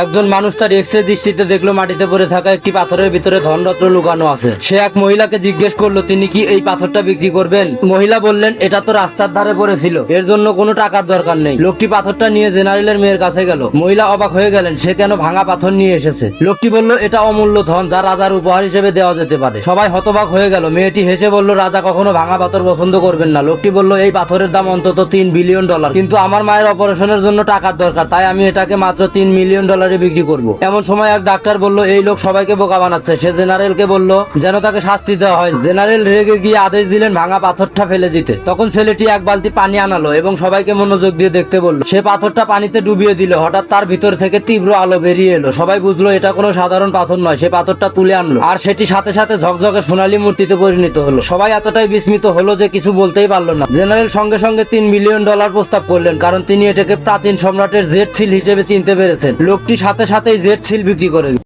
একজন মানুষ তার এক্স রে দৃষ্টিতে দেখল, মাটিতে পড়ে থাকা একটি পাথরের ভিতরে ধনরত্ন লুকানো আছে। সে এক মহিলাকে জিজ্ঞেস করল, তিনি কি এই পাথরটা বিক্রি করবেন? মহিলা বললেন, এটা তো রাস্তার ধারে পড়েছিল। এর জন্য কোনো টাকার দরকার নেই। লোকটি পাথরটা নিয়ে জেনারেলের মেয়ের কাছে গেল। মহিলা অবাক হয়ে গেলেন, সে কেন ভাঙা পাথর নিয়ে এসেছে? লোকটি বলল, এটা অমূল্য ধন, যা রাজার উপহার হিসেবে দেওয়া যেতে পারে। সবাই হতবাক হয়ে গেল। মেয়েটি হেসে বলল, রাজা কখনো ভাঙা পাথর পছন্দ করবেন না। লোকটি বলল, এই পাথরের দাম অন্তত তিন বিলিয়ন ডলার। কিন্তু আমার মায়ের অপারেশনের জন্য টাকার দরকার, তাই আমি এটাকে মাত্র তিন মিলিয়ন ডলারে বিক্রি করব। এমন সময় এক ডাক্তার বলল, এই লোক সবাইকে বোকা বানাচ্ছে। সে জেনারেলকে বলল, যেন তাকে শাস্তি দেওয়া হয়। জেনারেল রেগে গিয়ে আদেশ দিলেন ভাঙা পাথরটা ফেলে দিতে। তখন ছেলেটি এক বালতি পানি আনালো এবং সবাইকে মনোযোগ দিয়ে দেখতে বলল, সে পাথরটা পানিতে ডুবিয়ে দিল। হঠাৎ তার ভিতর থেকে তীব্র আলো বেরিয়ে এলো। সবাই বুঝলো, এটা কোনো সাধারণ পাথর নয়। সে পাথরটা তুলে আনলো আর সেটি সাথে সাথে ঝকঝকে সোনালী মূর্তিতে পরিণত হলো। সবাই এতটাই বিস্মিত হলো যে কিছু বলতেই পারল না। জেনারেল সঙ্গে সঙ্গে তিন মিলিয়ন ডলার প্রস্তাব করলেন, কারণ তিনি এটাকে প্রাচীন সম্রাটের জেট সিল হিসেবে চিনতে পেরেছেন। লোকটি সাথে সাথেই জেড সিল বিক্রি করে।